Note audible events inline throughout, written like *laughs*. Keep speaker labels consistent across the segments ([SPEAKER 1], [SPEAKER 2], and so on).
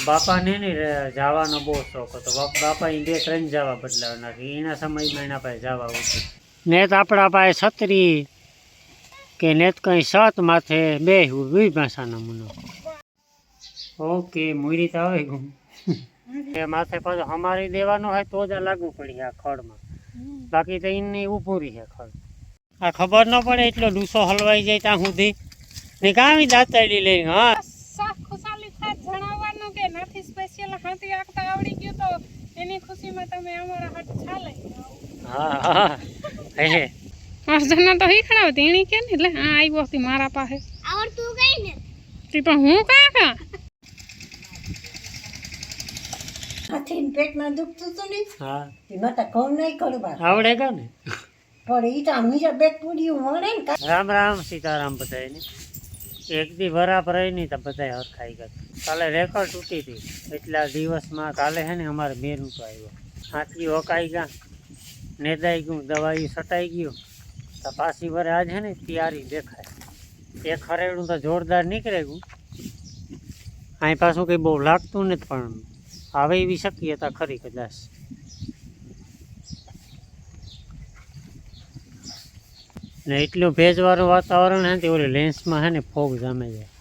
[SPEAKER 1] તો બાપાને ને જવાનો બહુ શોખ હતો. બાપા બે ત્રણ જવા બદલાવ નાખી એના સમયમાં એના પાસે જવા ઉઠી ને તો આપણા પાસે છત્રી કે ને તો કંઈ સત માથે બે વી ભાષા મુનો. ઓકે મુરી તો આવે ગયું એ માથે પાછું હમારી દેવાનું હોય તો જ આ લાગુ પડી આ ખડમાં. બાકી તો એની ઊભું રહી છે ખડ. આ ખબર ન પડે એટલો ડૂસો હલવાઈ જાય ત્યાં સુધી. ને કામી દાંતડી લઈ હા
[SPEAKER 2] સાફ ખુશાલી ખાત જણાવવાનું કે સ્પેશિયલ હાથી આખતા આવડી ગયો તો એની ખુશીમાં તમે અમારા હાથ ચાલે.
[SPEAKER 1] હા હા. હે હે
[SPEAKER 2] અર્જના તો શીખડાવતી એની કે ને? એટલે હા આવ્યો હતી મારા પાસે.
[SPEAKER 3] આવડતું ગઈ ને?
[SPEAKER 2] તી પણ હું કાં કાં?
[SPEAKER 3] હાથીને પેટમાં દુખતું હતું ને
[SPEAKER 1] હા.
[SPEAKER 3] એમાં તો કોણ નહીં કરવા
[SPEAKER 1] આવડે કા ને?
[SPEAKER 3] પણ ઈ તો હંમેશા બેટ પૂર્યું મળે ને.
[SPEAKER 1] રામ રામ સીતારામ બધાને એક દી બરાબર રહી નહીં તો બધાય હરખાઈ ગયા કાલે રેકર્ડ તૂટી હતી. એટલા દિવસમાં કાલે છે ને અમારે બેનું તો આવ્યો. હાથી હોકાઈ ગયા, નેદાઈ ગયું, દવાઈ સટાઈ ગયું. તો પાછી વરે આજ છે ને તૈયારી દેખાય. એ ખરેડું તો જોરદાર નીકળે ગયું. અહીં પાછું કંઈ બહુ લાગતું નથી, પણ આવે એવી શક્યતા ખરી કદાચ. ને એટલું ભેજવાળું વાતાવરણ હે ને, તે ઓલી લેન્સમાં હે ને ફોગ જામે જાય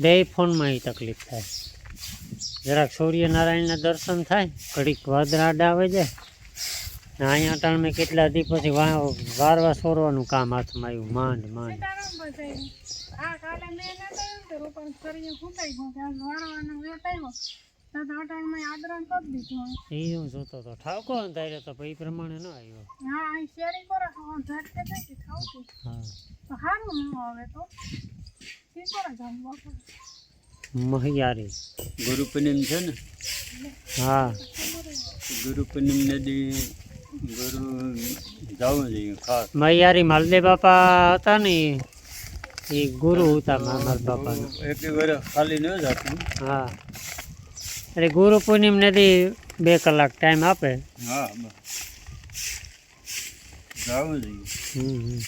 [SPEAKER 1] બે ફોનમાં એ તકલીફ થાય. જરાક સૂર્યનારાયણના દર્શન થાય ઘડીક વાદરાડ આવે છે. ને અહીંયા ટાણમે કેટલા દી પછી વારવા સોરવાનું કામ હાથમાં આવ્યું. માંડ માંડ. એ હું જોતો હતો ઠાવકો અંધાર્યો તો એ પ્રમાણે ન આવ્યો.
[SPEAKER 2] હા
[SPEAKER 1] હા.
[SPEAKER 2] ન
[SPEAKER 1] મહિયારી.
[SPEAKER 4] ગુરુ પૂનમ છે ને?
[SPEAKER 1] હા.
[SPEAKER 4] ગુરુ પૂનમ ગુરુ જવું જોઈએ ખાસ.
[SPEAKER 1] મહિયારી માલદેવ બાપા હતા ને એ ગુરુ હતા મારા બાપા
[SPEAKER 4] એક વર્ષ ખાલી ન જતું
[SPEAKER 1] હા. એટલે ગુરુ પૂર્ણિમ નદી બે કલાક ટાઈમ આપે.
[SPEAKER 4] હા જવું જોઈએ
[SPEAKER 1] હમ હમ.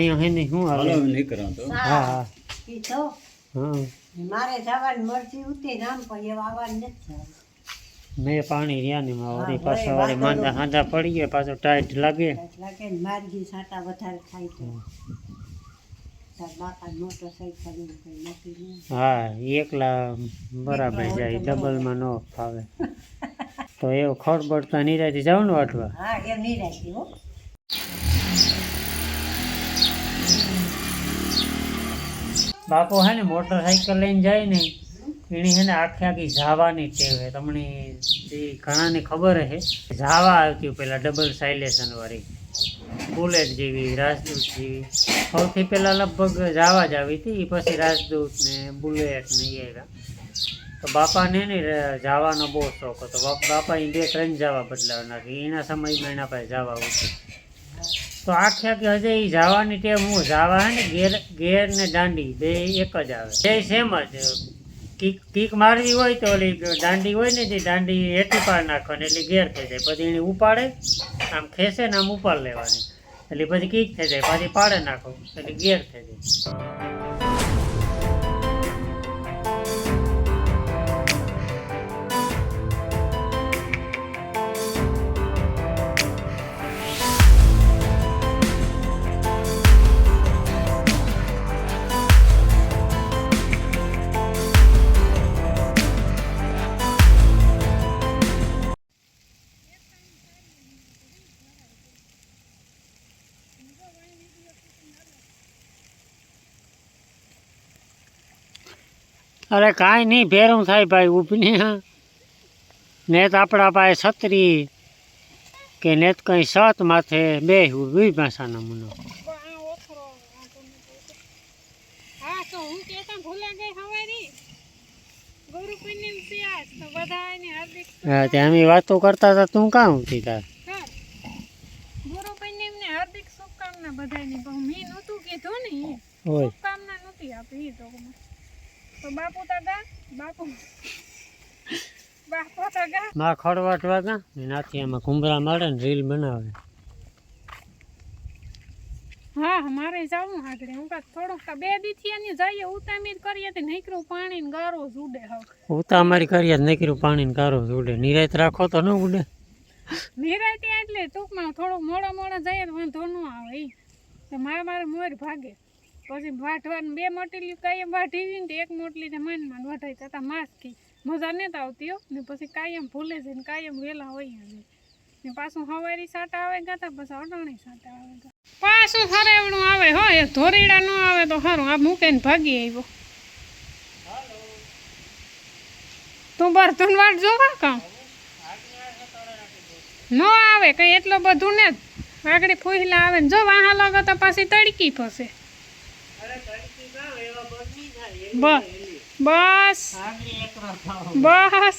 [SPEAKER 1] અહીંયા હે ને શું
[SPEAKER 4] હાલો
[SPEAKER 1] આવે
[SPEAKER 4] નીકળો તો.
[SPEAKER 1] હા હા હા.
[SPEAKER 3] મારે જવાની મરજી ઉતી નામ પણ એ આવવાની નથી જવાનું.
[SPEAKER 1] મેં પાણી રહ્યા ને માં વળી
[SPEAKER 3] હા,
[SPEAKER 1] પાછા
[SPEAKER 3] વળી
[SPEAKER 1] માંદા હાંદા પડી ગયા પાછો ટાઈટ લાગે.
[SPEAKER 3] લાગે ને મારગી સાટા વધારે થાય તો. નક્કી
[SPEAKER 1] હા એકલા બરાબર જાય ડબલમાં ન ફાવે. તો એવું ખડબડતા નિરાયથી જાવ ને વાટવા.
[SPEAKER 3] હા એમ નહીં હો.
[SPEAKER 1] બાપો હે ને મોટરસાઇકલ લઈને જાય ને, એની હે ને આખી આખી જાવાની ટેવ હે. તમને જે ઘણાને ખબર હે, જાવા આવતી પેલા ડબલ સાયલેશન વાળી બુલેટ જેવી, રાજદૂત જેવી. સૌથી પહેલાં લગભગ જાવા જ આવી હતી, પછી રાજદૂત ને બુલેટ ને એ તો બાપાને ને જવાનો બહુ શોખ હતો. બાપા એ બે ત્રણ જવા બદલાવ નાખી એના સમયમાં એના પાસે જવા ઓછું તો આ આખી હજે એ જવાની ટેવ હું જાવા હે ને ગેર ગેર ને દાંડી, બે એક જ આવે. બે સેમ જ. કીક કીક મારવી હોય તો ઓલી દાંડી હોય ને જે દાંડી હેઠી પાડ નાખવાની, એટલે ગેર થઈ જાય. પછી એને ઉપાડે, આમ ખેંચે ને આમ ઉપાડ લેવાની. એટલે પછી કીક થઈ જાય, પાછી પાડે નાખો, એટલે ગેર થઈ જાય. અરે કાંઈ નહીં ભેરું થાય ભાઈ ઊભીને ને તો આપણા પાસે છત્રી કે ને તો કંઈ સત માથે બે વી ભાષાનો મુનો. અમે વાતો કરતા હતા તું કાં ઊઠી તાર?
[SPEAKER 2] ગુરુ પૂનમ ને હાર્દિક શુભકામના બધાની પણ મેં નહોતું કીધું ને ઈ. નહોતી આપી તો. તો બાપુ તા બાપુ. બાપુ તા ગા.
[SPEAKER 1] માં ખડવાટવા ગા. ને નાથી આમાં કુંભરા મારે ને રીલ બનાવે.
[SPEAKER 2] હા મારે જાવું આગળ. હું કાંઈક થોડુંક બે દીથી એની જઈએ ઉતામીર કરીએ તો નીકળું પાણી ને ગારો જ ઉડે હવે.
[SPEAKER 1] ઉતા અમારી કરીએ તો નીકળ્યું પાણી કારો ઉડે. નિરાયત રાખો તો ન ઉડે.
[SPEAKER 2] નિરાય ત્યાં એટલે ટૂંકમાં થોડુંક મોડા મોડા જઈએ તો વાંધો ન આવે એ મારે મારે મોર ભાગે. પછી વાઢવાનું, બે મોટલી કાયમ વાઢી ને એક મોટલી ને માન માન વઢાઈ તથા માસથી મજા નહીં આવતી ને પછી કાયમ ભૂલે છે ને કાયમ વહેલા હોય જાય ને પાછું હવારી સાટા આવે ગાતા, પછી અડાણી સાટા આવે ગા પાછું હરેવણું આવે, હો, એ ધોરીડા ન આવે તો સારું આ મૂકીને ભાગી આવ્યો. તું બર્તન વાટ જોવા કામ. ન આવે, કઈ એટલું બધું ને આગળ ફૂહલા આવે ને જો વાહા લાગે તો પાછી તડકી ફસે. બસ બસ બસ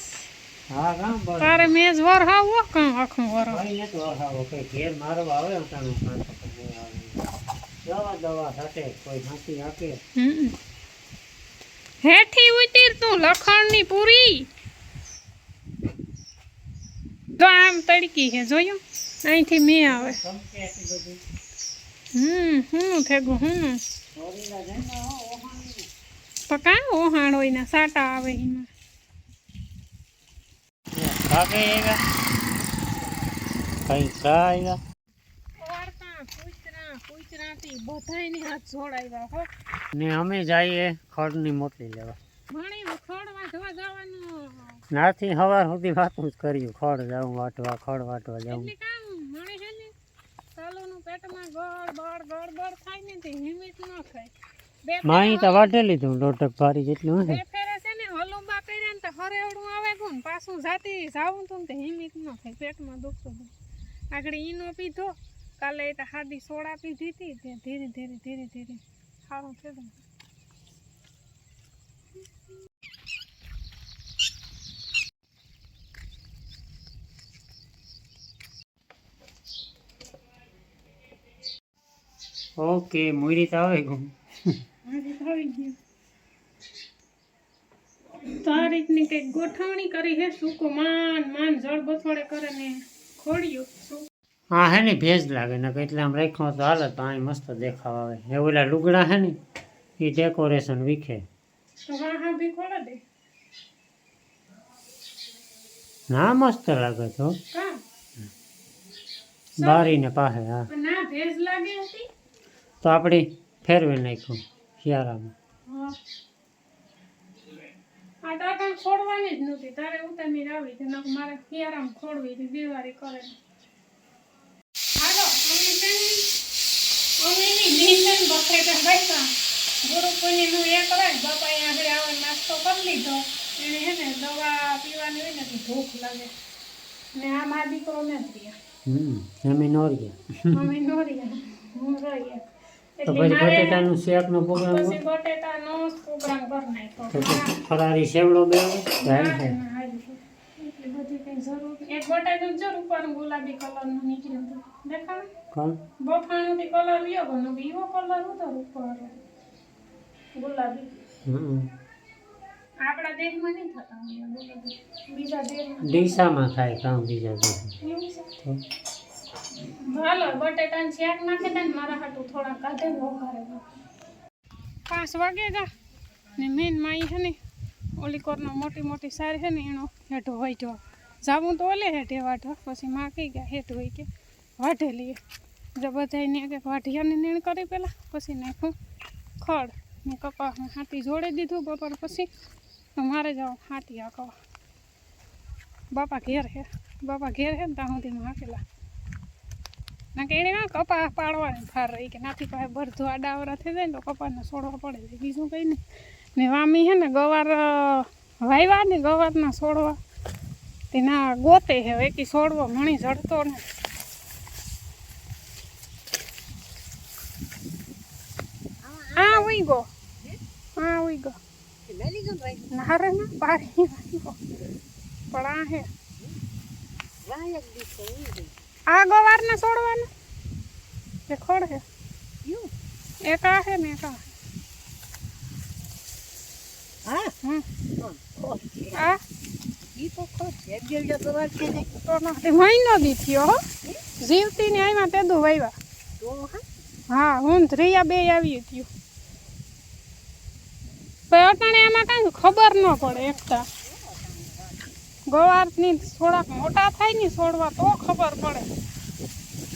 [SPEAKER 1] હા કામ બસ
[SPEAKER 2] તારે મેજ વર હાવો કાં આખું વર
[SPEAKER 1] કઈ નથી વહાવો કઈ ઘેર મારો આવે ઉતાનું કાં તો કઈ નહીં આવે દવા દવા સાથે કોઈ હાથી આપે
[SPEAKER 2] હમ. હેઠી ઉતર તું લખણની પૂરી તો આમ તડકી છે જોયું અહીંથી મેં આવે
[SPEAKER 1] ગમશે એટલી બધી
[SPEAKER 2] હમ હું થેગું હું
[SPEAKER 1] ચોરીલા જઈને હો ઓહાણી
[SPEAKER 2] તો કાં ઓહાણ હોય ને સાટા આવે એમાં.
[SPEAKER 1] ને અમે જઈએ ખડની મોટલી લેવા. નાથી સવાર સુધી વાતું જ કર્યું ખડ જાઉં વાટવા ખડ વાટવા જાઉં.
[SPEAKER 2] એટલે કામ મણે છે ને? સાલોનું પેટમાં ગળ બળ ગળ બળ થાય ને તે હિમિત ન થાય. બે
[SPEAKER 1] માહી તો વાટે લીધું લોટક ભારી જેટલું
[SPEAKER 2] બે
[SPEAKER 1] હે
[SPEAKER 2] ફેરે છે ને હલુંબા કર્યા ને તો હરેવડું આવે ગું પાછું જાતી જાવું તું તે હિમિત ન થાય પેટમાં દુખતું હતું આગળ ઈનો પીધો કાલે તો હાદી સોડા પીધી હતી તે ધીરે ધીરે ધીરે ધીરે સારું થયું
[SPEAKER 1] ઓકે મુરી તો આવે ગયું
[SPEAKER 2] તારીખની કંઈક ગોઠવણી કરી હે સૂકો માન માન જળ બથોડે કરે ને ખોડ્યું
[SPEAKER 1] હા હે ને ભેજ લાગે ને એટલે આમ રાખ્યો તો હાલે તો અહીં મસ્ત દેખાવ આવે. એ ઓલા લુગડા હે ને એ ડેકોરેશન વીખે.
[SPEAKER 2] તો હા હા ભી ખોડે દે.
[SPEAKER 1] ના મસ્ત લાગે તો. બારીને પાસે હા.
[SPEAKER 2] ના ભેજ લાગે હતી?
[SPEAKER 1] તો આપણે ફેરવી નાખ્યું. શિયાળામાં.
[SPEAKER 2] આ ટાટા છોડવાની જ નહોતી. તારે ઉતામી આવી. તો નક મારે ફિયારામ છોડવી હતી દિવાળી કરે હાલો અમે છે ને અમે ની નીંદન બફેટા બેઠા. ગુરુ પૂર્ણિમનું એ કરાય બાપાએ આગળ આવે નાસ્તો કરી લીધો. એને હે ને દવા પીવાની હોય ને ભૂખ લાગે. ને આ મા દીકરો ને જ રહ્યા.
[SPEAKER 1] હમ અમે નો રહ્યા.
[SPEAKER 2] અમે નો રહ્યા. હું રહીએ
[SPEAKER 1] તો પછી બટેટાનું શેકનો પ્રોગ્રામ
[SPEAKER 2] પછી બટેટાનો પ્રોગ્રામ કરી નાખ્યો
[SPEAKER 1] તો ફરારી સેવડો બે જાય છે
[SPEAKER 2] બધી કઈ જરૂર એક જરૂર ગુલાબી કલરનું નીકળ્યું હતું દેખાય?
[SPEAKER 1] કોણ?
[SPEAKER 2] કલર લ્યો પણ એવો કલર હતો ઉપર ગુલાબી.
[SPEAKER 1] હમ.
[SPEAKER 2] આપણા દેશમાં નહીં થતા બીજા દેશમાં
[SPEAKER 1] ડીસામાં થાય કામ બીજા તો
[SPEAKER 2] હાલો પાંચ વાગે ગા ને મેન માઈ છે ને, ઓલી કોરનો મોટી મોટી સારી છે ને, એનો હેઠો વાઢવા જાવું તો ઓલે હેઠે વાઢવા પછી માં કહી ગયા, હેઠ હોય કે વાઢે લઈએ. જો બધાને એક વાઢિયાની નીણ કરી પહેલાં પછી નાખું ખડ. ને કપા હાથી જોડી દીધું, બપોર પછી તો મારે જાઓ હાથી આખો બાપા ઘેર હે બાપા ઘેર હે ને, ત્યાં સુધીમાં હાંકેલા. ના કે એને કપા પાડવાની ફાર રહી કે નાથી પાસે ભરધો આ ડાવરા થઈ જાય ને તો કપાને છોડવા પડે છે. બીજું કંઈ નહીં. ને વામી હે ને ગવાર વાયવા ને ગવારના છોડવા તેના ગોતે હે એકી છોડવો ઘણી જડતો ને આ ઉઈ ગો આ ઉઈ ગો ના ના પારી પણ આ હે. આ ગવારના છોડવાનું? એ ખોડ છે એક આ છે ને એક આ મહિનો દી થયો જીવતી ને આવ્યા તે દુ વાવ્યા
[SPEAKER 3] હા.
[SPEAKER 2] હા હું ને રિયા બે આવી થયું પણ અટાણે આમાં કાંઈ ખબર ન પડે એકતા. ગવારની થોડાક મોટા થાય ને છોડવા તો ખબર પડે.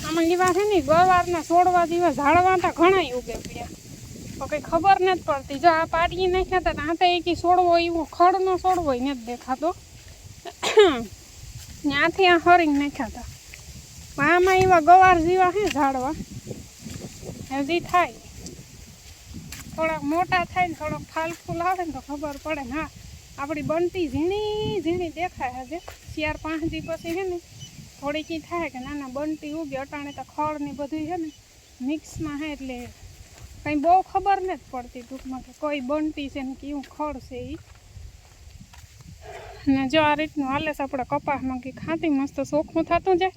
[SPEAKER 2] આમાં એવા છે ને, ગવારના છોડવા જેવા ઝાડવા તો ઘણા ઉગે તો કંઈ ખબર નથી પડતી. જો આ પાડીએ નાખ્યા હતા આ તો એક છોડવો એવો ખડનો છોડવો નથી દેખાતો. ત્યાંથી આ હરીને નાખ્યા હતા આમાં એવા ગવાર જેવા છે ઝાડવા. હજી થાય. થોડાક મોટા થાય ને, થોડોક ફાલ ફૂલ આવે ને તો ખબર પડે ને હા. આપણી બનતી ઝીણી ઝીણી દેખાય હજે. ચાર પાંચ દી પછી છે ને, થોડીક થાય કે નાના બનતી ઉગી, અટાણે તો ખડ ને બધું છે ને, મિક્સમાં હે એટલે કંઈ બહુ ખબર નથી પડતી ટૂંકમાં કે કોઈ બનતી છે ને કેવું ખડ છે એ ને જો આ રીતનું હાલે આપણે કપાસમાં કે ખાતી મસ્ત સોખું થતું જાય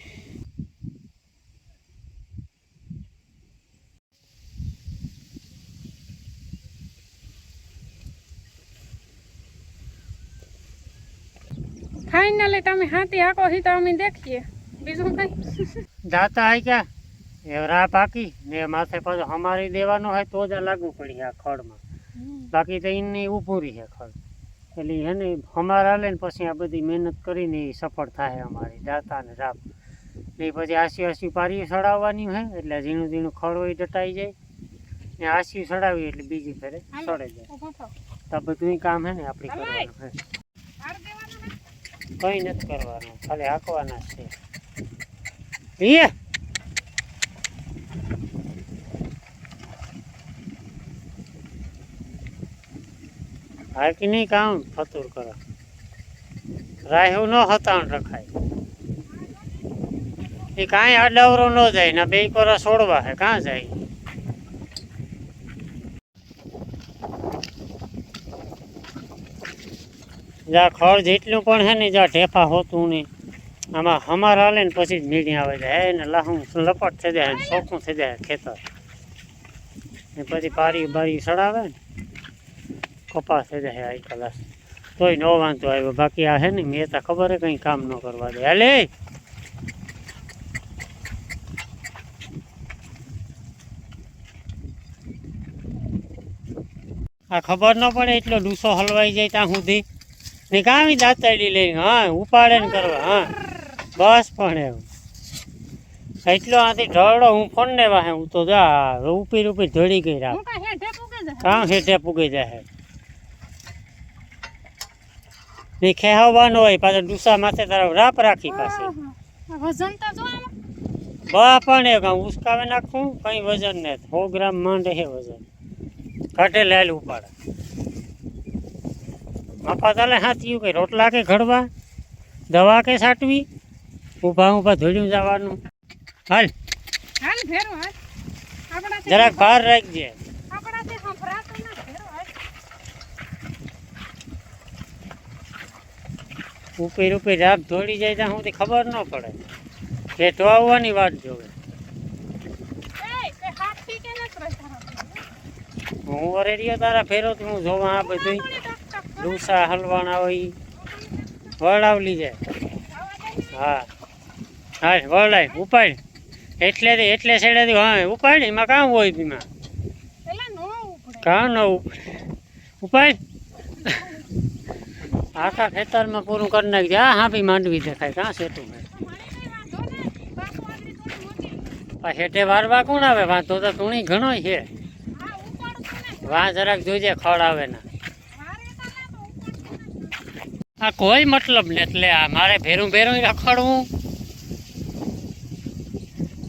[SPEAKER 2] ફાઇનલી તમે હાથી હાકો હી તો અમે દેખીએ. બીજું કઈ?
[SPEAKER 1] જાતા hay ક્યાં એ રા પાકી. ને માથે પાછું હમારી દેવાનો હોય તો જ આ લાગુ પડી આ ખડમાં. બાકી તો એની ઊભું રહે ખડ. એટલે એને હમાર હાલે ને પછી આ બધી મહેનત કરીને ઈ સફળ થાય અમારી જાતા ને રાપ ને ઈ પછી આસી આસી પારી સડાવવાની હોય એટલે ઝીણું ઝીણું ખડ હોય એ દટાઈ જાય. ને આસી સડાવી એટલે બીજી ફેરે સડે જાય.
[SPEAKER 2] ઊભો થાવ
[SPEAKER 1] તો આ બધું ઈ કામ હે ને આપણે
[SPEAKER 2] હલાય.
[SPEAKER 1] કરવાનું હે.
[SPEAKER 2] હાર દેવાના હે?
[SPEAKER 1] કંઈ નથી કરવાનું, ખાલી હાંકવાના છે. એ હાકી નહીં કામ? ફતુર કરો. રાહુ ન હતાણ રખાય. એ કાંઈ અડવરો ન જાય, ને બે કોરા છોડવા હે, કાં જાય? જા ખડ જેટલું પણ હે ને જા, ઢેફા હોતું નહીં. આમાં હમાર હાલે ને પછી જ મીડી આવે છે. હે ને લાહું લપટ થઈ જાય ચોખ્ખું થઈ જાય ખેતર. ને પછી પારી બારી સડાવે ને, કપાસ થઈ જાય આઈ કલાસ. તોય નો વાંધો આવ્યો. બાકી આ હે ને, મેં તો ખબર કંઈ કામ ન કરવા દે. હાલે! આ ખબર ન પડે, એટલો ડૂસો હલવાઈ જાય ત્યાં સુધી. ને કામી દાંતડી લઈને હા ઉપાડે ને કરવા હા. બસ પણ એવું એટલો આથી ઢળો હું ફોન ને વાહે હું તો જા ઉપી રૂપી ધોડી ગઈ
[SPEAKER 2] રાખ
[SPEAKER 1] કામ હેઠે પૂગી જાય ને ખેહવાનો હોય પાછા ડુસા માથે તારા રાપ રાખી
[SPEAKER 2] પાસે વજન તો જો
[SPEAKER 1] બા પણ એ કાં ઉસકાવે નાખું કઈ વજન ને. સો ગ્રામ માંડે હે વજન. ઘટે લેલ ઉપાડે. માપા તાલે હાથ્યું કે રોટલા કે ઘડવા દવા કે સાટવી ઊભા ઊભા ધોળ્યું જવાનું. હાલ. જરાક બહાર રાખજે.
[SPEAKER 2] આપણાથી સંભળાતું ના ભેરો હાલ.
[SPEAKER 1] ઉપીર ઉપીર રાત ધોડી જાય ત્યાં સુધી ખબર ન પડે. કે આવવાની વાત જોવે.
[SPEAKER 2] તે
[SPEAKER 1] હું રેડિયો તારા ફેરો હું જોવા આ બધું ડૂસા હલવાના હોય. વળાવલી જાય હા. હા વળાય ઉપાડ. એટલે એટલે છેડે હા ઉપાડ એમાં કામ હોય બીમાં? કાં ન ઉપડે? આખા ખેતરમાં પૂરું કરી નાખજે. હા હા ભી માંડવી દેખાય. કાં સેતું આ હેઠે વારવા કોણ આવે? વાંધો તો તુણી ઘણો
[SPEAKER 2] ઉપાડું છું
[SPEAKER 1] વાં જરાક જોઈજે ખડ આવે ના
[SPEAKER 2] મારે તાલે તો ઉપાડું છું ને
[SPEAKER 1] આ કોઈ મતલબ ને એટલે આ મારે ભેરું ભેરું રખડવું.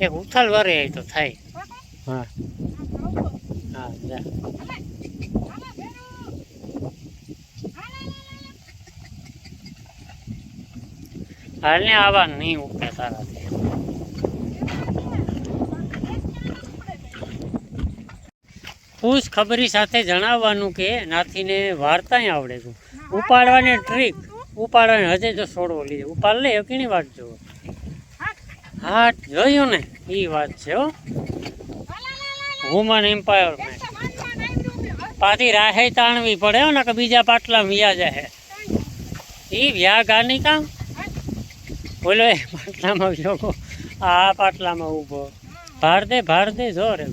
[SPEAKER 1] એક ઉથલ વરે એ તો થાય. હા. હા જા.
[SPEAKER 2] હાલે હાલે ભેરો હાલે
[SPEAKER 1] હાલ ને આવા નહીં ઉપડે તારાથી ખુશ ખબરી સાથે જણાવવાનું કે નાથીને વાર્તાય આવડે છે. ઉપાડવાની ટ્રીક ઉપાડવાની હજી જો છોડવો લીધે. ઉપાડ લે કેની વાત જુઓ. હા જોયું ને એ વાત છે હો. વુમન એમ્પાવરમેન્ટ પાછી રાહે તાણવી પડે ને કે બીજા પાટલા વ્યા જાય એ વ્યા ગાની કામ? બોલો, એ પાટલામાં જોગો આ પાટલામાં ઊભો. ભાર દે ભાર દે, જો રે.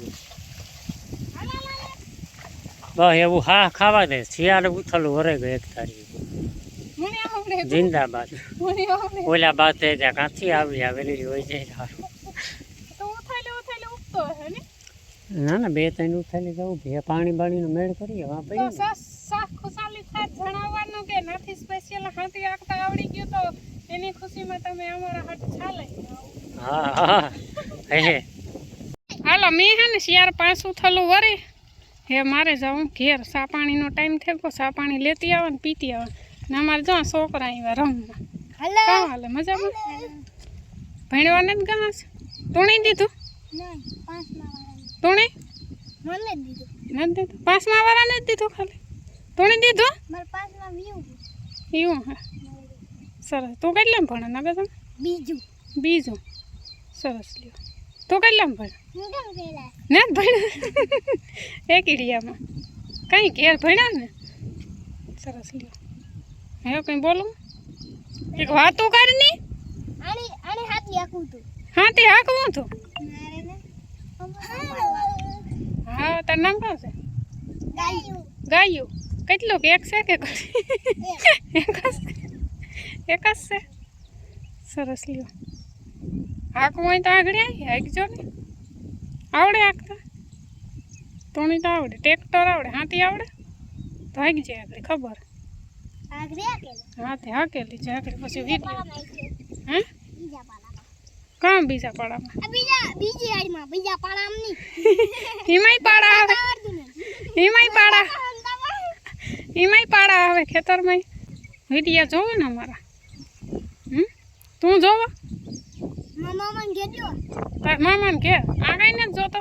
[SPEAKER 1] બસ એવું હા ખાવા દે શિયાળ ઉથલું વરે ગયું એક તારીખ. જિંદાબાદ. ઓલા બાતે ત્યાં કાંથી આવી આવેલી હોય જાય સારું ના? ના બે ત્રણ ઉથાલી જવું ભે પાણી બાણીનો મેળ કરીએ વાં ખાસ
[SPEAKER 2] જણાવવાનું કે નથી સ્પેશિયલ હાથી આખતા આવડી ગયું તો એની ખુશીમાં તમે અમારા હાથ ચાલે.
[SPEAKER 1] હા હા હે. હે
[SPEAKER 2] હાલો મેં હે ને શિયાર પાંચ ઉથલું વરી. હે મારે જાઉં ઘેર સા પાણીનો ટાઈમ થયો તો સા પાણી લેતી આવે ને પીતી આવે. ને અમારે જો છોકરા આવ્યા રમવા. કાં હાલે? મજામાં? ભણવા જ ગયા છે? તુણી દીધું? તુણી? નથી દીધું. પાંચમા વાળા નથી દીધું ખાલી? તુણી દીધું? એવું હા. સરસ. તું કેટલામ ભણે નગર તમે?
[SPEAKER 3] બીજું.
[SPEAKER 2] બીજું. સરસ લ્યો. તું કેટલામ ભણ ને જ ભણ્યા. એક ઈડિયામાં કઈ ઘેર ભણ્યા ને? સરસ લ્યો. હે કંઈ બોલો? એક વાતો કરની?
[SPEAKER 3] આની આની હાથી આખું તું.
[SPEAKER 2] હા તે? હાકવું તું હા તાર નામ કાં છે?
[SPEAKER 3] ગાયું.
[SPEAKER 2] ગાયું. કેટલું કે એક. છે. કે? એક જ છે? સરસ લ્યો. હાકવું હોય તો આગળ આવી હાકજો ને. આવડે હાકતા તોણી તો આવડે ટ્રેક્ટર આવડે હાથી આવડે? તો હાકી જાય આગળ ખબર?
[SPEAKER 3] આગળ આકેલો
[SPEAKER 2] હાથે હાકેલી છે આગળ પછી વીડિયો
[SPEAKER 3] પાડામાં
[SPEAKER 2] હે?
[SPEAKER 3] બીજા પાડામાં.
[SPEAKER 2] કામ બીજા પાડામાં?
[SPEAKER 3] આ બીજા બીજી આડીમાં બીજા પાડામાં નહીં. *laughs*
[SPEAKER 2] એમાંય પાડા આવે.
[SPEAKER 3] આવડતું નથી
[SPEAKER 2] એમાંય પાડા. એમાંય પાડા આવે ખેતરમાં વિડીયા જોવો ને અમારા. હમ? તું જોવો?
[SPEAKER 3] મામા
[SPEAKER 2] મામાને ઘેર આગળ ને જ જોતો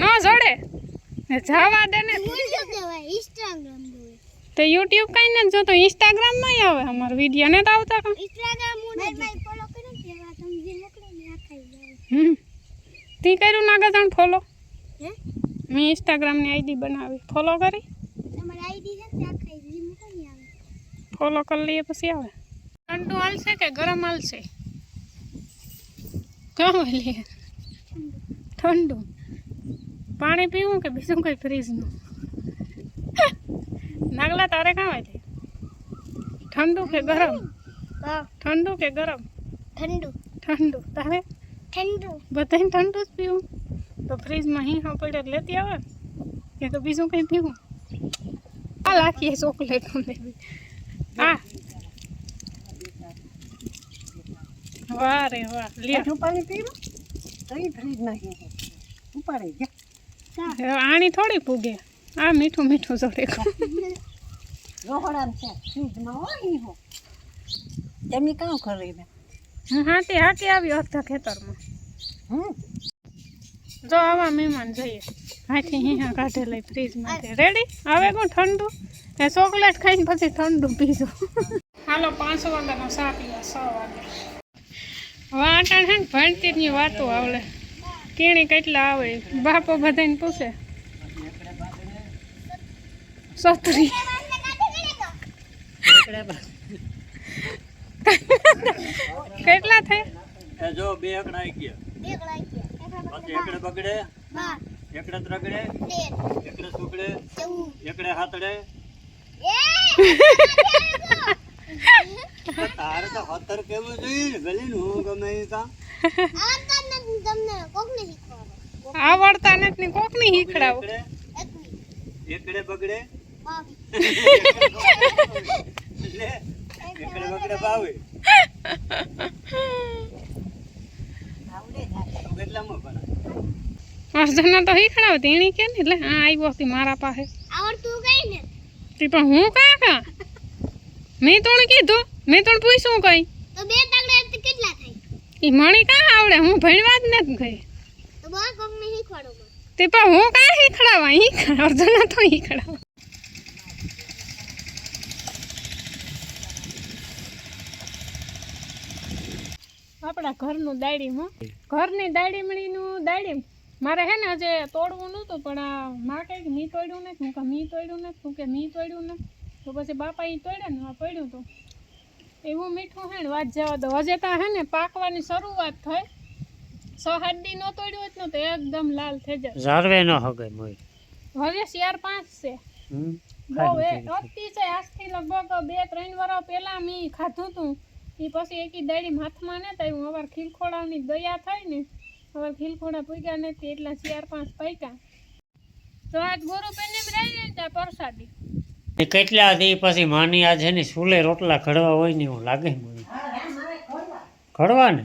[SPEAKER 2] ન જોડે. ને જવા દે ને.
[SPEAKER 3] ઇન્સ્ટાગ્રામ
[SPEAKER 2] તો યુટ્યુબ કઈ ને જોતો ઇન્સ્ટાગ્રામમાં આવે અમારો વીડિયો. ને તો આવતા કાં
[SPEAKER 3] ઇન્સ્ટાગ્રામ ફોલો ને ને
[SPEAKER 2] હમ. તી કર્યું નાગાજણ ફોલો
[SPEAKER 3] હે?
[SPEAKER 2] મેં ઇન્સ્ટાગ્રામની આઈડી બનાવી. ફોલો કરી?
[SPEAKER 3] તમારી આઈડી છે ને આ જે મોકલો ને આવે.
[SPEAKER 2] ફોલો કરી લઈએ પછી આવે. ઠંડુ હાલશે કે ગરમ હાલશે? કામ લઈએ ઠંડુ. પાણી પીવું કે બીજું કંઈ ફ્રીજનું નાગલા તારે કાં હોય છે ઠંડુ કે ગરમ?
[SPEAKER 3] હા.
[SPEAKER 2] ઠંડુ કે ગરમ?
[SPEAKER 3] ઠંડુ.
[SPEAKER 2] ઠંડુ. તારે?
[SPEAKER 3] ઠંડુ.
[SPEAKER 2] બધાને ઠંડુ જ પીવું. તો ફ્રીજમાં હિંહા પડે એટલે લેતી આવે? ને કે તો બીજું કંઈ પીવું? આ લાખીએ ચોકલેટ હા. વાહ રે વાહ લે
[SPEAKER 3] ઉપાડી પીવું તો એ ફ્રીજ નાખી ઉપાડે જા.
[SPEAKER 2] આણી થોડી પૂગે. આ મીઠું મીઠું જોડે
[SPEAKER 3] રોહડામ છે ફ્રીજમાં હો. હો તમે કામ કરે ને
[SPEAKER 2] હું હાથી હાકી આવ્યો અડધા ખેતરમાં.
[SPEAKER 3] હમ.
[SPEAKER 2] જો આવા મહેમાન જઈએ. હાથી હિંહા કાઢે લઈ ફ્રીજમાંથી રેડી આવે કોણ ઠંડુ? એ ચોકલેટ ખાઈને પછી ઠંડુ પીજો. *laughs* હાલો પાંચ વાગ્યાનો ચા પીવા છ વાગે. વાટાણ છે ને ભણતીની વાતો આવડે. કેણી કેટલા આવે બાપો બધાને પૂછે. સત્રી. કેટલા થાય?
[SPEAKER 4] એ જો બે એકડા ગયા પછી એકડે બગડે એકડે ત્રગડે એકડે સુકડે એકડે હાથડે. *laughs* *laughs* તારે તો હતર કેવું જોઈએ? ને ગલી ને હું ગમે એ કામ
[SPEAKER 2] આવડતા નથી કોકની શીખડાવો.
[SPEAKER 4] એકડે એકડે બગડે? *laughs* *laughs* લે એકડે બગડે બાવે. કેટલામાં ભણાય
[SPEAKER 2] અર્જના તો શીખડાવતી એની કે ને એટલે હા આવ્યો હતી મારા પાસે.
[SPEAKER 3] આવડતું કઈ ને?
[SPEAKER 2] તે પણ હું કાં કા મેં તો કીધું. મેં તો પૂછ્યું કઈ.
[SPEAKER 3] તો બે તગડા કેટલા થાય?
[SPEAKER 2] એ મને કાં આવડે? હું ભણવા જ નથી ગઈ.
[SPEAKER 3] તો બા કોકને શીખવાડો
[SPEAKER 2] તે પણ હું કાં શીખડાવા શીખડા અર્જના તો શીખડાવા આપણા ઘરનું દાડીમાં ઘરની દાડીમણીનું દાડીમ મારે હે ને આજે તોડવું નહોતું પણ આ માં કંઈક મી તોડ્યું નથી. હું કે મી તોડ્યું નથી. હું કે મી તોડ્યું નથી. તો પછી બાપા એ તોડ્યા ને પડ્યું હતું એવું મીઠું હે ને વાત જવા દો. હજે તા હે ને પાકવાની શરૂઆત થઈ. સો નો તોડ્યું હોત ને તો એકદમ લાલ થઈ જાય
[SPEAKER 1] ઝારવે ન હગે મોય.
[SPEAKER 2] હવે શિયાર પાંચ છે. બહુ એ અતિ છે. આજથી લગભગ બે ત્રણ વર્ષ પહેલા મેં ખાધું હતું એ પછી એકી દાડી હાથમાં ને તો હું અવાર ખીલખોડાની દયા થઈ ને હવે ખીલખોડા પૂગ્યા નથી એટલા ચાર પાંચ પૈકા તો આજ ગુરુ પેને રહી ને ત્યાં પરસાદી.
[SPEAKER 1] એ કેટલા દી પછી માની આ છે ને સુલે રોટલા ઘડવા હોય ને એવું લાગે મને. ઘડવા. ને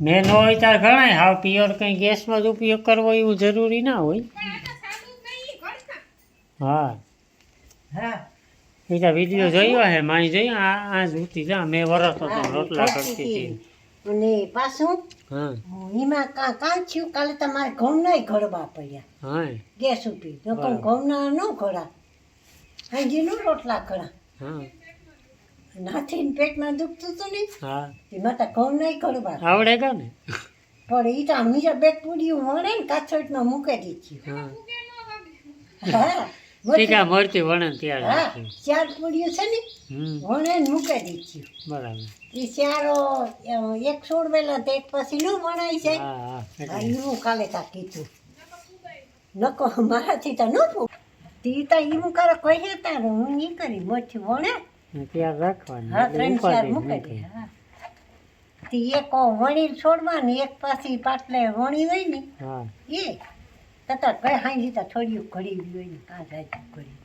[SPEAKER 1] મેં ન હોય ત્યારે ઘણા હાવ પિયર કંઈ ગેસમાં જ ઉપયોગ કરવો એવું જરૂરી ના હોય. હા.
[SPEAKER 3] હા.
[SPEAKER 1] તો વીડિયો જોયો હે માઈ જોઈ આ આ જૂતી જા મેં વરસ હતો રોટલા કરતી હતી.
[SPEAKER 3] અને પાછું?
[SPEAKER 1] હા.
[SPEAKER 3] એમાં કા કાંચ્યું કાલે તમારે ઘઉં નહીં ઘડવા પડ્યા.
[SPEAKER 1] હા.
[SPEAKER 3] ગેસ ઉપી તો
[SPEAKER 1] પણ
[SPEAKER 3] ઘઉં ના ન ઘડા. હાજીનું રોટલા ઘડા.
[SPEAKER 1] હા.
[SPEAKER 3] નાથી પેટમાં દુખતું હતું ને
[SPEAKER 1] હા.
[SPEAKER 3] એમાં તો ઘઉં નહીં ઘડવા
[SPEAKER 1] આવડે કા ને?
[SPEAKER 3] પણ એ તો મીરા બે પૂરીયું વણે ને કાચોટમાં મૂકી દીધી.
[SPEAKER 1] હા.
[SPEAKER 3] હા.
[SPEAKER 1] ટીકા મળતી વણે ત્યારે
[SPEAKER 3] ચાર પૂરીયું છે ને
[SPEAKER 1] હમ.
[SPEAKER 3] મૂકી દીધી.
[SPEAKER 1] બરાબર.
[SPEAKER 3] એ ચારો એક છોડ વેલા તે પછી ન વણાય છે.
[SPEAKER 1] હા હા
[SPEAKER 3] હા એવું કાલે તા કીધું. નકો મારાથી તો ન તી તો એવું કરે કહી તારે હું નહીં કરી મોથી વણે.
[SPEAKER 1] ત્યાં રાખવાની
[SPEAKER 3] હા ત્રણ ચાર મૂકી હા. તી એક વણી છોડવાની એક પાછી પાટલે વણી હોય ને એ તતા કઈ હાઈ લીધા થોડી ઘડી ને કાં જાય ઘડી